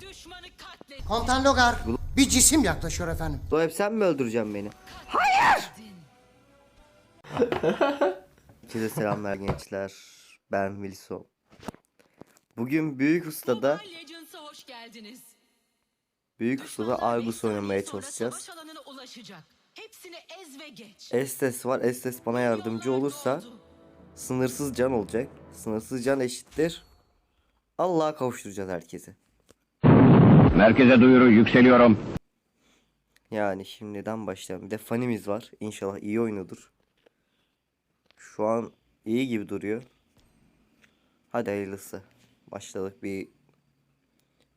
Bir düşmanı katlet. Komutan Logar, bir cisim yaklaşıyor efendim. Do hep sen mi öldüreceksin beni? Herkese selamlar gençler. Ben Wilson. Bugün Büyük Usta'da Mobile Legends'a hoş geldiniz. Büyük Usta'da Argus oynamaya çalışacağız. Savaş alanına ulaşacak. Hepsini ez ve geç. Estes var. Estes bana yardımcı olursa sınırsız can olacak. Sınırsız can eşittir. Allah'a kavuşturacağız herkesi. Merkeze duyuru yükseliyorum. Yani şimdiden başlayalım. Bir de fanimiz var. İnşallah iyi oynuyordur. Şu an iyi gibi duruyor. Hadi hayırlısı. Başladık bir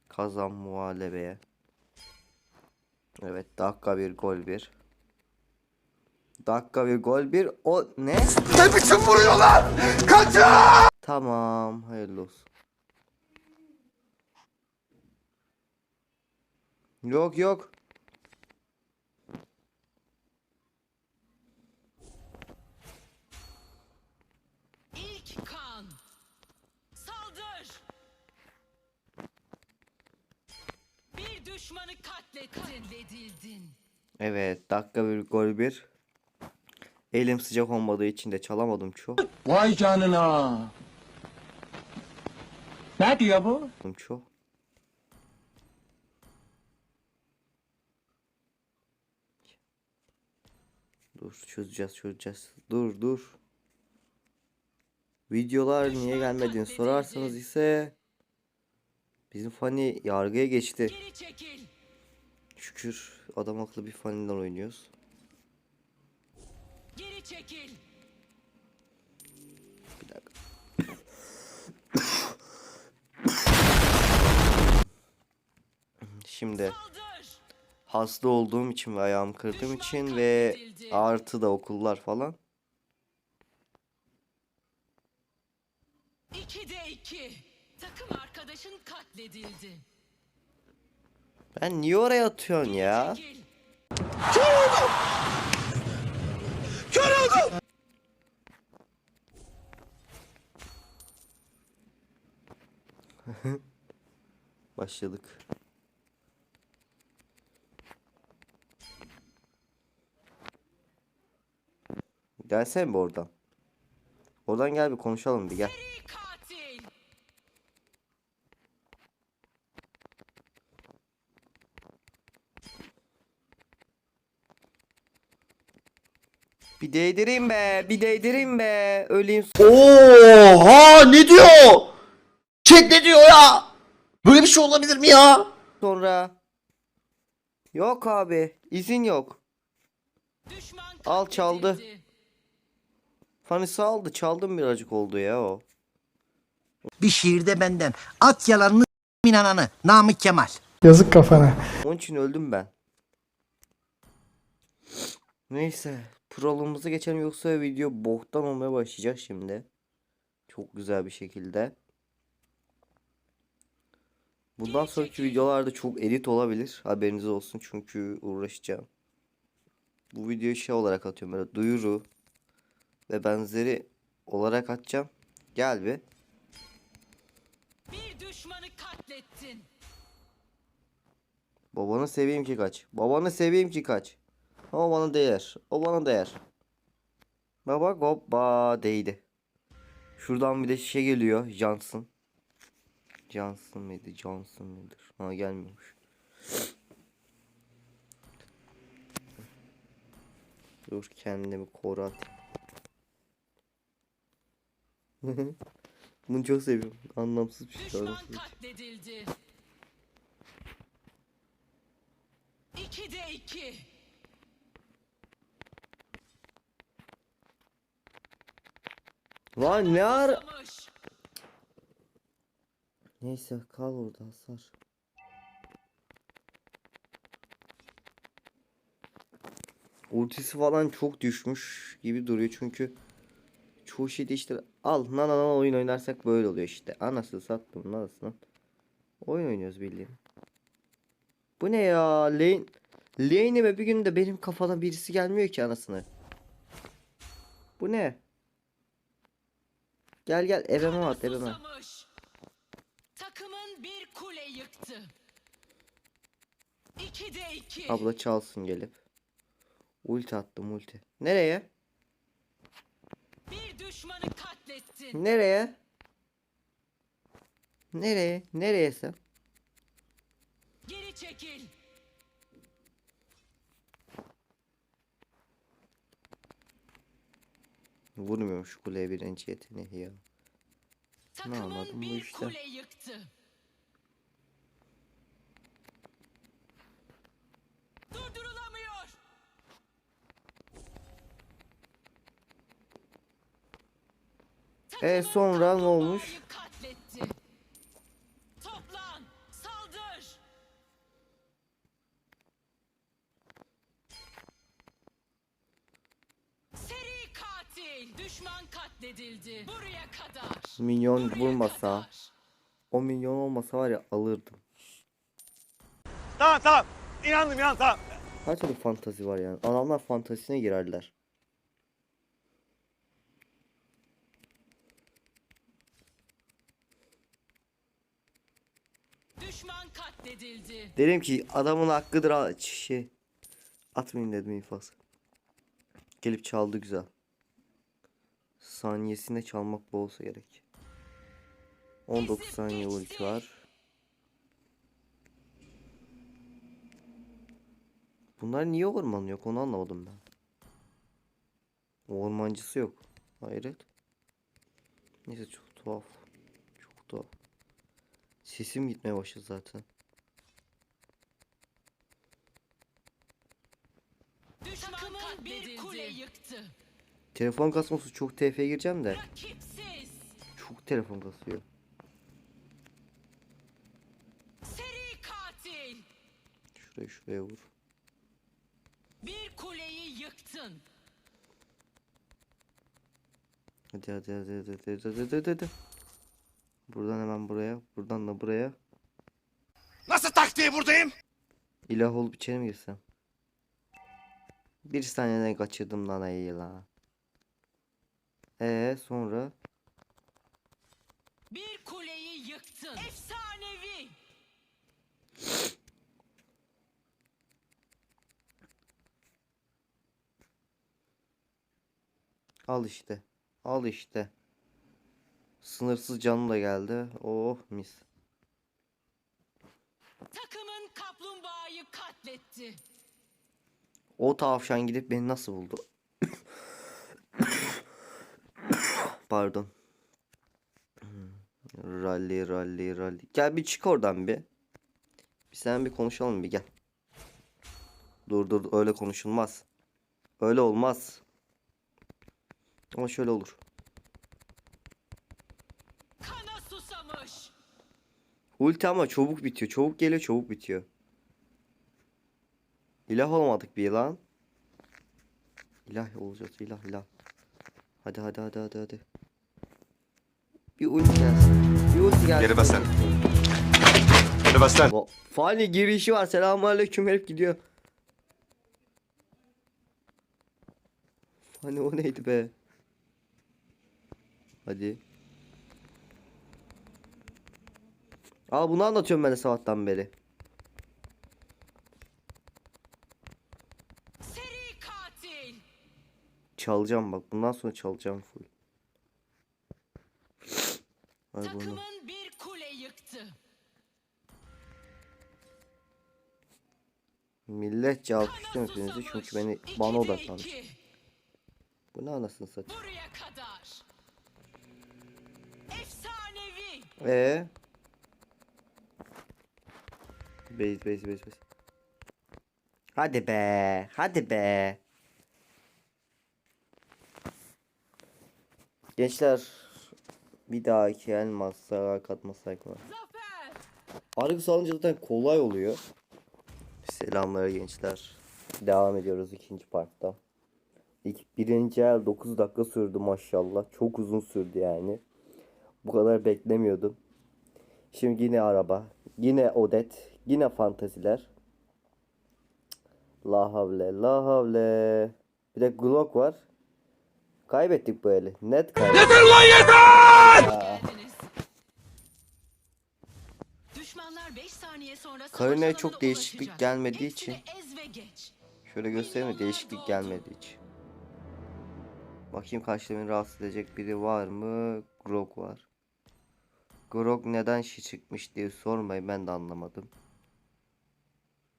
kazan muhalebeye. Evet dakika bir gol bir. Dakika bir gol bir. O ne? Ne biçim vuruyorlar? Kaçın! Tamam hayırlı olsun. Yok yok. İlk kan. Saldır. Bir düşmanı katlettin. Katledildin. Evet dakika bir gol bir. Elim sıcak olmadığı için de çalamadım çok. Vay canına. Ne diyor bu? çok. Dur çözeceğiz çözeceğiz. Dur dur. Videolar niye gelmediğini sorarsanız ise bizim fani yargıya geçti. Şükür adam akıllı bir faniden oynuyoruz. Geri çekil. Bir dakika. Şimdi. Hasta olduğum için ve ayağımı kırdığım için ve artı da okullar falan. İki de iki. Takım arkadaşın katledildi. Ben niye oraya atıyorsun ya? Çekil. Başladık. Gelsene bir oradan. Oradan gel bir konuşalım bir gel. Bir değdireyim be, bir değdireyim be. Öleyim Oha ne diyor? Chat ne diyor ya? Böyle bir şey olabilir mi ya? sonra. Yok abi, izin yok. Al, çaldı. Fanisi aldı, çaldım birazcık oldu ya o. Bir şiirde benden. At yalanını inananı. Namık Kemal. Yazık kafana. Onun için öldüm ben. Neyse. Prologumuza geçelim yoksa video boktan olmaya başlayacak şimdi. Çok güzel bir şekilde. Bundan sonraki videolarda çok edit olabilir. Haberiniz olsun çünkü uğraşacağım. Bu videoyu şey olarak atıyorum böyle duyuru ve benzeri olarak atacağım. Gel bir. Bir düşmanı katlettin. Babanı seveyim ki kaç. Babanı seveyim ki kaç. O bana değer. O bana değer. Baba hoppa değdi. Şuradan bir de şey geliyor. Johnson. Johnson mıydı? Johnson mıdır? Ha gelmiyormuş. Dur kendimi koru atayım. Bunu çok seviyorum. Anlamsız bir şey. Düşman katledildi. İki de iki. Lan ne ara... Neyse kal orada hasar. Ultisi falan çok düşmüş gibi duruyor çünkü çoğu şey işte al nana nana oyun oynarsak böyle oluyor işte. Anasını sattım nanasını. Oyun oynuyoruz bildiğin. Bu ne ya? Lane Lane'ime bir günde benim kafadan birisi gelmiyor ki anasını. Bu ne? Gel gel evime at. Susamış. Takımın bir kule yıktı. İkide iki. Abla çalsın gelip. Ulti attım ulti. Nereye? Bir düşmanı katlettin. Nereye? Nereye? Nereye sen? Geri çekil. Vurmuyormuş kuleye birinci yeteneği ya. Takımın anladım bu işte? kule yıktı. E, sonra ne olmuş? Toplan. Saldır. Seri katil. Düşman katledildi. Buraya kadar. Minyon Buraya kadar. O milyon olmasa var ya alırdım. Tamam tamam. İnandım ya tamam. Kaç tane fantazi var yani? Adamlar fantazisine girerler. Düşman katledildi. Dedim ki adamın hakkıdır ha- şey. Atmayayım dedim infaz. Gelip çaldı güzel. Saniyesinde çalmak bu olsa gerek. 19 Ezip saniye ulti var. Bunlar niye orman yok onu anlamadım ben. Ormancısı yok. Hayret. Neyse çok tuhaf. Çok tuhaf. Sesim gitmeye başladı zaten. Düşman bir kule yıktı. Telefon kasması çok TF'ye gireceğim de. Rakipsiz. Çok telefon kasıyor. Seri katil. Şuraya şuraya vur. Bir kuleyi yıktın. Hadi hadi hadi hadi hadi hadi hadi hadi, hadi. Buradan hemen buraya. Buradan da buraya. Nasıl taktiği buradayım? İlah olup içeri mi girsem? Bir saniyeden kaçırdım lan iyi la. Ee sonra Bir kuleyi yıktın. Efsanevi. al işte. Al işte. Sınırsız canı da geldi. Oh mis. Takımın kaplumbağayı katletti. O tavşan gidip beni nasıl buldu? Pardon. Rally rally rally. Gel bir çık oradan bir. Bir sen bir konuşalım bir gel. Dur dur öyle konuşulmaz. Öyle olmaz. Ama şöyle olur. Ulti ama çabuk bitiyor. Çabuk geliyor çabuk bitiyor. İlah olmadık bir lan. İlah olacağız ilah ilah. Hadi hadi hadi hadi hadi. Bir ulti gelsin. Bir ulti gelsin. Geri bas lan. Geri bas lan. O- Fani girişi var. Selamünaleyküm herif gidiyor. Fani o neydi be? Hadi. Aa bunu anlatıyorum ben de sabahtan beri. Seri katil. Çalacağım bak. Bundan sonra çalacağım full. Ay bunu. Takımın bir kule yıktı. Millet cevap Kana istiyor hepinizi susamış. çünkü beni bana odaklanmış. iki. Bu ne anasını satayım. Buraya kadar. Efsanevi. Ee? Base base base base. Hadi be. Hadi be. Gençler bir dahaki elmaslara mı? Zafer. Argı salınca zaten kolay oluyor. Selamlar gençler. Devam ediyoruz ikinci partta. İlk birinci el 9 dakika sürdü maşallah. Çok uzun sürdü yani. Bu kadar beklemiyordum. Şimdi yine araba. Yine odet. Yine fantaziler. La havle la havle. Bir de Glock var. Kaybettik bu eli. Net kaybettik. Geldiniz. Düşmanlar 5 saniye sonra savaş Karina'ya alanına çok değişiklik gelmediği için. Şöyle göstereyim mi? Değişiklik gelmedi hiç. Bakayım karşıda beni rahatsız edecek biri var mı? Grok var. Grok neden şi çıkmış diye sormayın ben de anlamadım.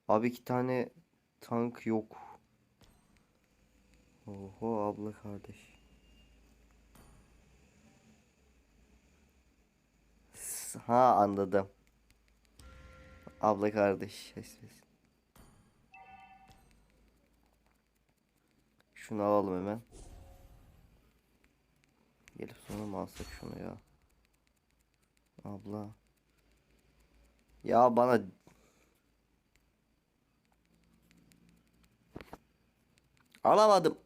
Abi iki tane tank yok. Oho abla kardeş. S- Ha anladım. Abla kardeş. Şunu alalım hemen. Gelip sonra mı alsak şunu ya? Abla. Ya bana Alamadım.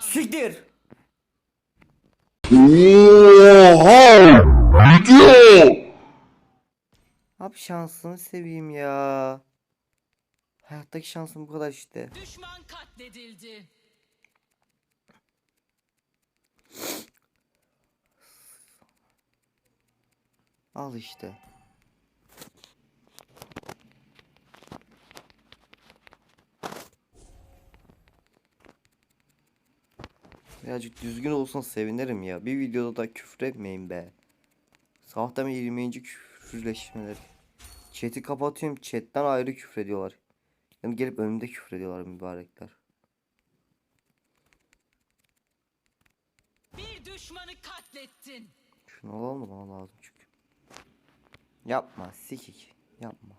Siktir. Oha! Diyor? Abi şansını seveyim ya. Hayattaki şansım bu kadar işte. Düşman katledildi. Al işte. Birazcık düzgün olsun sevinirim ya. Bir videoda da küfür etmeyin be. Beri 20. küfürleşmeleri. Chat'i kapatıyorum. Chat'ten ayrı küfür ediyorlar. Yani gelip önümde küfür ediyorlar mübarekler. Bir düşmanı katlettin. Şunu alalım mı? Bana lazım çünkü. Yapma sikik. Yapma.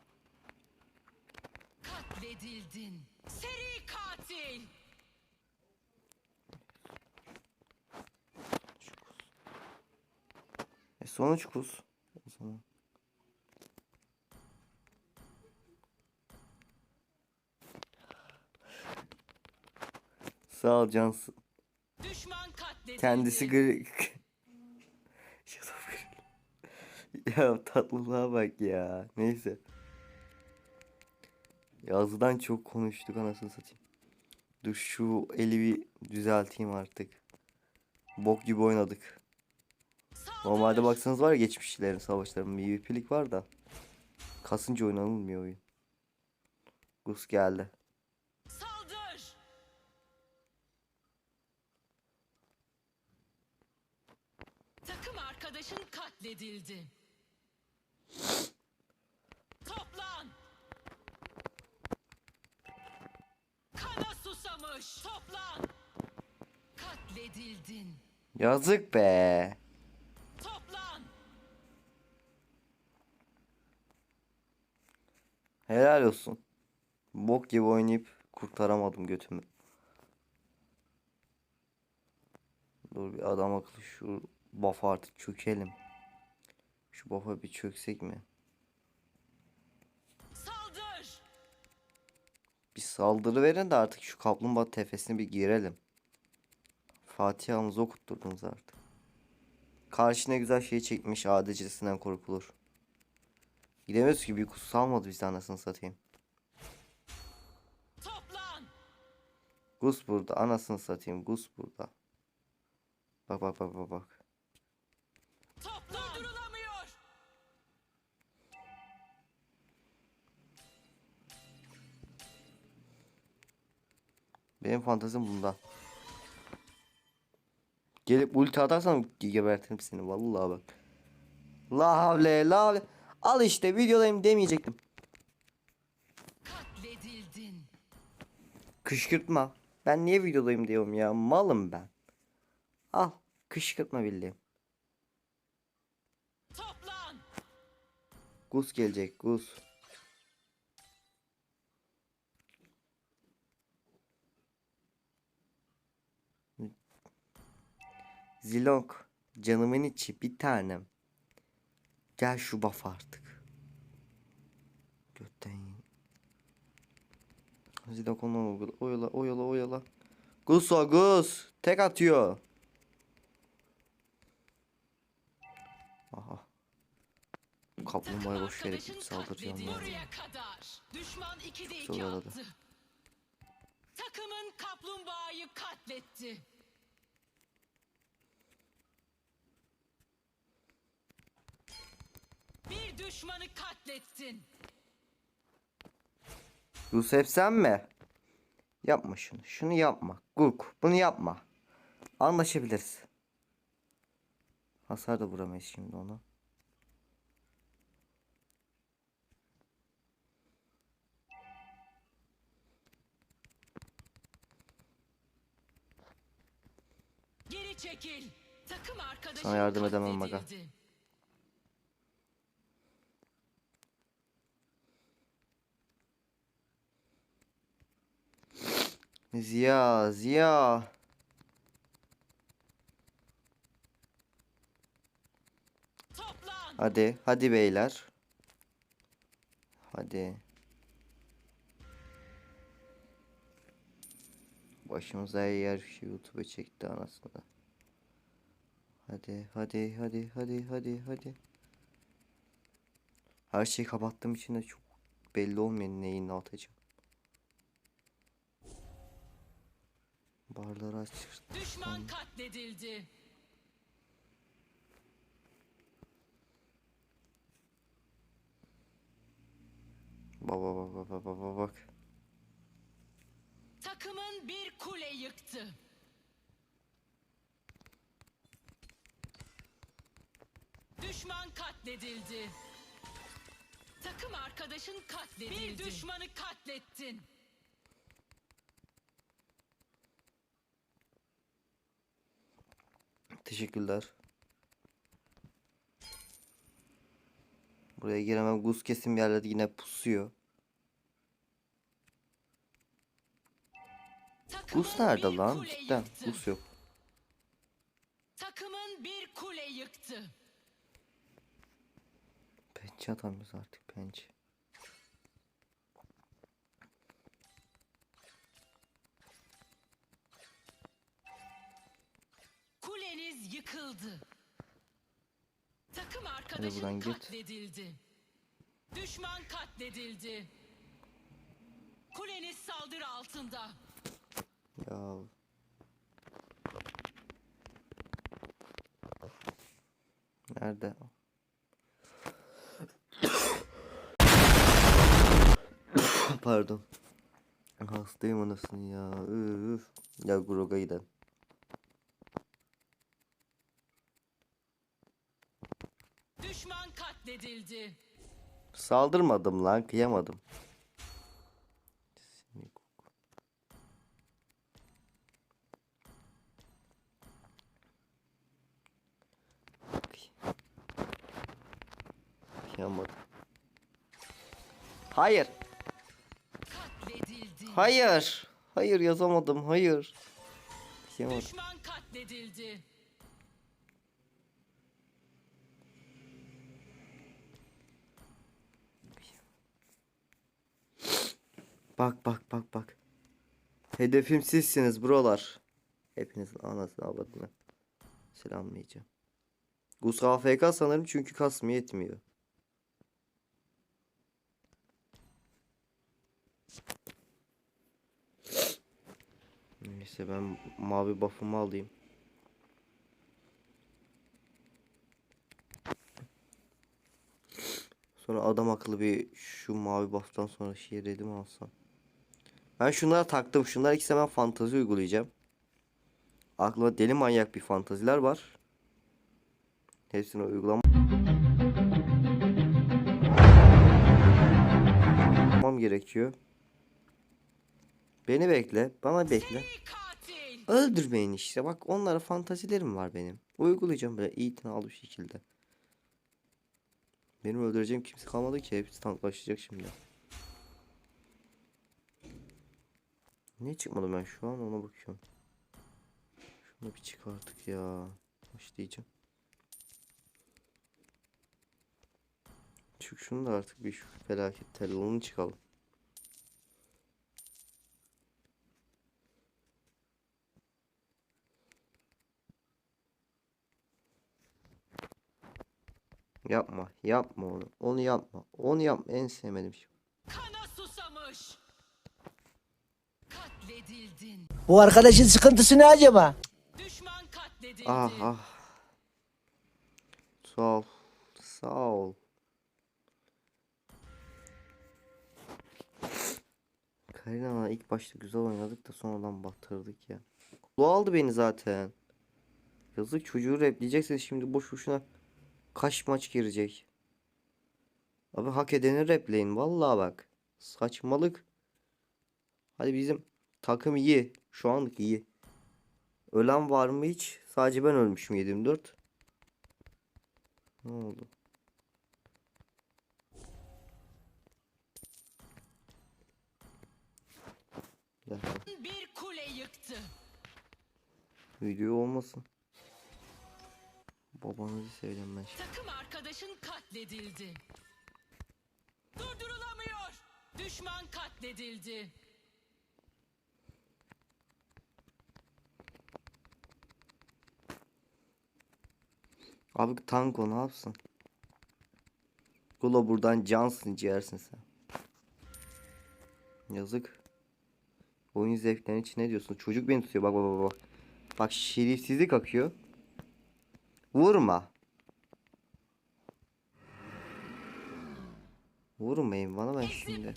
Katledildin. Seri katil. E sonuç kus. O zaman. Sağ ol Cansın. Düşman katledildi. Kendisi gri- ya tatlılığa bak ya. Neyse. Yazıdan çok konuştuk anasını satayım. Dur şu eli bir düzelteyim artık. Bok gibi oynadık. Normalde baksanız var ya geçmişlerin savaşların PvP'lik var da. Kasınca oynanılmıyor oyun. Gus geldi. Saldır. Takım arkadaşın katledildi. Toplan. Kana susamış. Toplan. Katledildin. Yazık be. Helal olsun. Bok gibi oynayıp kurtaramadım götümü. Dur bir adam akıllı şu buff'a artık çökelim. Şu buff'a bir çöksek mi? Saldır. Bir saldırı verin de artık şu kaplumbağa tefesine bir girelim. Fatiha'mızı okutturdunuz artık. Karşı ne güzel şey çekmiş adicisinden korkulur. Gidemiyoruz ki bir kus salmadı bizi anasını satayım. Toplan. Gus burada anasını satayım Gus burada. Bak bak bak bak bak. Benim fantazim bunda. Gelip ulti atarsan gebertirim seni vallahi bak. La havle la havle. Al işte videodayım demeyecektim. Katledildin. Kışkırtma. Ben niye videodayım diyorum ya. Malım ben. Al. Kışkırtma bildiğim. Toplan. Gus gelecek. Gus. Zilong. Canımın içi bir tanem. Gel şu buff artık. Götten yiyin. Zilong onu oyala oyala oyala. Gus o Gus. Tek atıyor. Aha. kaplumbağaya boş yere gidip saldıracağım kadar. Düşman 2'de Çok 2 zorladı. attı. Takımın kaplumbağayı katletti. Bir düşmanı katlettin. Yusuf sen mi? Yapma şunu. Şunu yapma. Guk. Bunu yapma. Anlaşabiliriz. Hasar da vuramayız şimdi ona. Geri çekil. Takım arkadaşın Sana yardım edemem aga. katledildi. Ziya, Ziya. Toplan. Hadi, hadi beyler. Hadi. Başımıza yer şey YouTube'a çekti anasını. Hadi, hadi, hadi, hadi, hadi, hadi. Her şeyi kapattığım için de çok belli olmayan neyin ne atacağım. Barları aç. Düşman katledildi. Baba baba baba baba bak. Takımın bir kule yıktı. Düşman katledildi. Takım arkadaşın katledildi. Bir düşmanı katlettin. Teşekkürler. Buraya giremem. Guz kesim yerlerde yine pusuyor. Gus nerede lan? Cidden. Gus yok. Takımın bir kule yıktı. Pençe atamıyoruz artık pençe. Yıkıldı. Takım arkadaşın git. katledildi. Düşman katledildi. Kuleniz saldırı altında. Ya. Nerede? Pardon. Hastayım anasını ya. Üf. Ya Grog'a gidelim. Düşman katledildi. Saldırmadım lan kıyamadım. Kıyamadım. Hayır. Katledildi. Hayır. Hayır yazamadım. Hayır. Kıyamadım. Düşman katledildi. Bak bak bak bak. Hedefim sizsiniz buralar. Hepinizin anasını avradını. Selamlayacağım. Gus AFK sanırım çünkü kasmı yetmiyor. Neyse ben mavi buff'ımı alayım. Sonra adam akıllı bir şu mavi buff'tan sonra şey dedim alsam. Ben şunlara taktım. Şunlar ikisi ben fantazi uygulayacağım. Aklıma deli manyak bir fantaziler var. Hepsini uygulamam gerekiyor. Beni bekle. Bana bekle. Öldürmeyin işte. Bak onlara fantazilerim var benim. Uygulayacağım böyle itinalı bir şekilde. Benim öldüreceğim kimse kalmadı ki. Hepsi tanklaşacak şimdi. Ne çıkmadı ben şu an ona bakıyorum. Şunu bir çık artık ya. Başlayacağım. Çık şunu da artık bir şu felaket tellalını çıkalım. Yapma. Yapma onu. Onu yapma. Onu yapma. En sevmediğim şey. Kana susamış. Katledildin. Bu arkadaşın sıkıntısı ne acaba? Düşman katledildi. Ah ah. Sağ ol. Sağ ol. Karina ilk başta güzel oynadık da sonradan batırdık ya. Kulu aldı beni zaten. Yazık çocuğu repleyeceksiniz şimdi boş boşuna kaç maç girecek. Abi hak edeni repleyin vallahi bak. Saçmalık. Hadi bizim takım iyi. Şu anlık iyi. Ölen var mı hiç? Sadece ben ölmüşüm 724. Ne oldu? Bir kule yıktı. Video olmasın. Babanızı seveceğim ben şimdi. Takım arkadaşın katledildi. Durdurulamıyor. Düşman katledildi. Abi tanko ne yapsın? Gula buradan cansın ciğersin sen. Yazık. Oyun zevklerinin için ne diyorsun? Çocuk beni tutuyor bak bak bak bak. Bak şerifsizlik akıyor. Vurma. Vurmayın bana ben şimdi.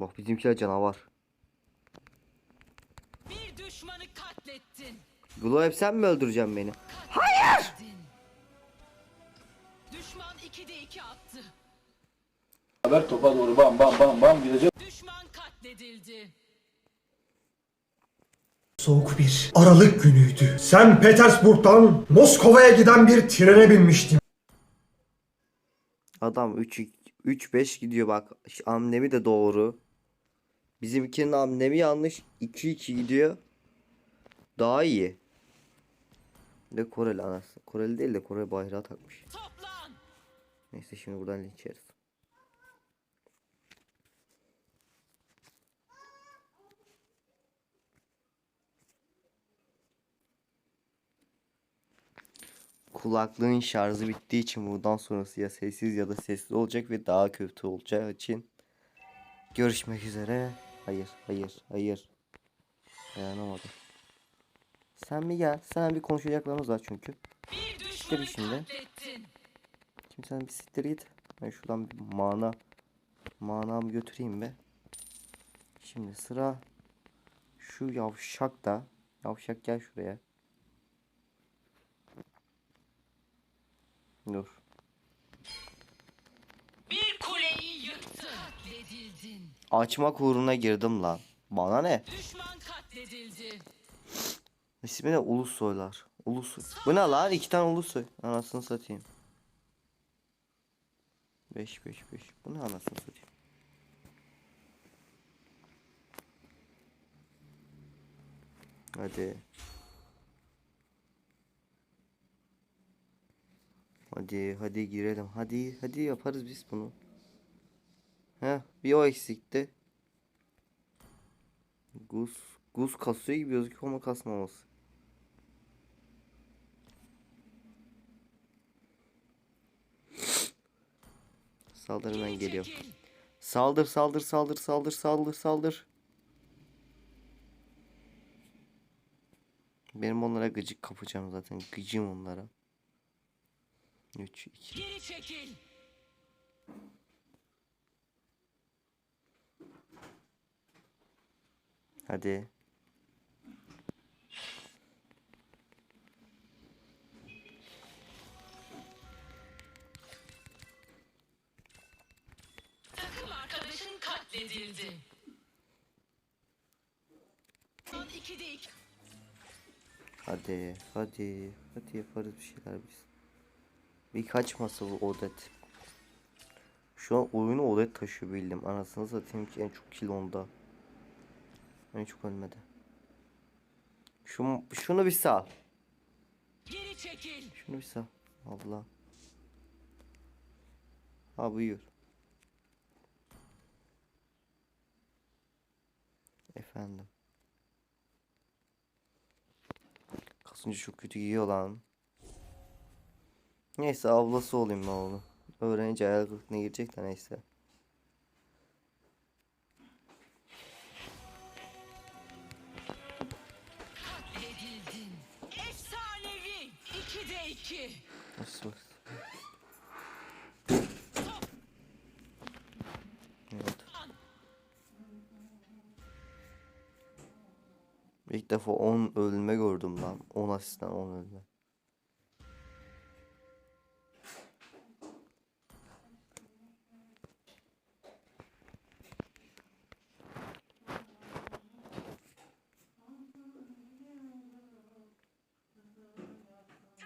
Bak bizimkiler canavar. Bir düşmanı katlettin. Gula hep sen mi öldüreceksin beni? Hayır. Düşman 2'de 2 attı. Haber topa doğru bam bam bam bam gidecek. Düşman katledildi. Soğuk bir Aralık günüydü. Sen Petersburg'dan Moskova'ya giden bir trene binmiştim. Adam 3 3 5 gidiyor bak. Amnemi de doğru. Bizimkinin amnemi yanlış. 2 2 gidiyor. Daha iyi. De Koreli anası. Koreli değil de Kore bayrağı takmış. Toplan. Neyse şimdi buradan linç yeriz. Kulaklığın şarjı bittiği için buradan sonrası ya sessiz ya da sesli olacak ve daha kötü olacağı için görüşmek üzere. Hayır, hayır, hayır. Dayanamadım. Sen bir gel. Sen bir konuşacaklarımız var çünkü. Düşmanı şimdi. Şimdi sen bir siktir git. Ben şuradan bir mana manamı götüreyim be. Şimdi sıra şu yavşak da. Yavşak gel şuraya. Dur. Bir kuleyi yıktı. Katledildin. Açmak uğruna girdim lan. Bana ne? Düşman katledildi. İsmi ne? Ulusoylar. Ulusoy. Bu ne lan? İki tane Ulusoy. Anasını satayım. 5 5 5. Bu ne anasını satayım? Hadi. Hadi hadi girelim. Hadi hadi yaparız biz bunu. Heh bir o eksikti. Gus Gus kasıyor gibi gözüküyor ama kasmaması. Saldır hemen geliyor. Saldır saldır saldır saldır saldır saldır. Benim onlara gıcık kapacağım zaten. Gıcım onlara. 3 2 Geri çekil. Hadi. Katledildi. Son 2'de 2. Hadi. Hadi. Hadi yaparız bir şeyler biz. Birkaç masa bu odet. Şu an oyunu odet taşıyor bildim. Anasını satayım ki en çok kill onda. En çok ölmedi. Şu, şunu bir sal. Geri çekil. Şunu bir sal. Allah. Ha buyur. Efendim. Kasınca çok kötü giyiyor lan. Neyse ablası olayım ben onu. Öğrenci hayal kırıklığına girecek de neyse. Katledildin. Efsanevi. 2'de 2. Nasıl? İlk defa 10 ölme gördüm lan. 10 asistten 10 ölme.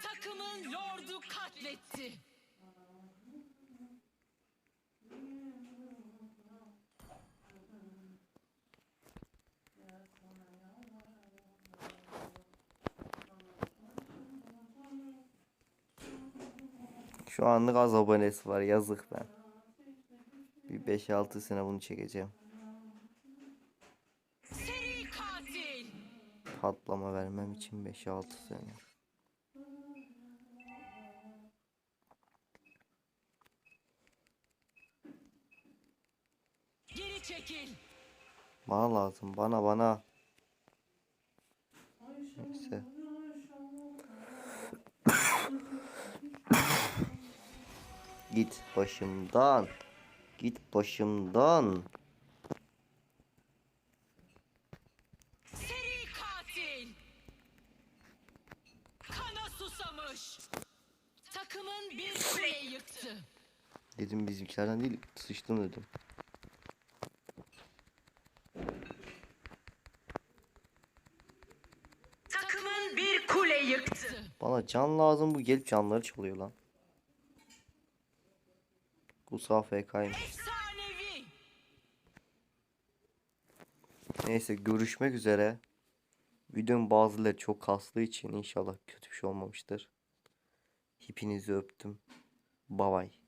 Takımın lordu katletti. Şu anlık az abonesi var yazık ben. Bir 5-6 sene bunu çekeceğim. Patlama vermem için 5-6 sene. Geri çekil. Bana lazım bana bana. Neyse. Git başımdan. Git başımdan. Seri katil. Kana susamış. Takımın bir kuleyi yıktı. Dedim bizimkilerden değil sıçtım dedim. Takımın bir kule yıktı. Bana can lazım bu gelip canları çalıyor lan. Gusa FK'ymış. Neyse görüşmek üzere. Videonun bazıları çok kastığı için inşallah kötü bir şey olmamıştır. Hepinizi öptüm. Bye bye.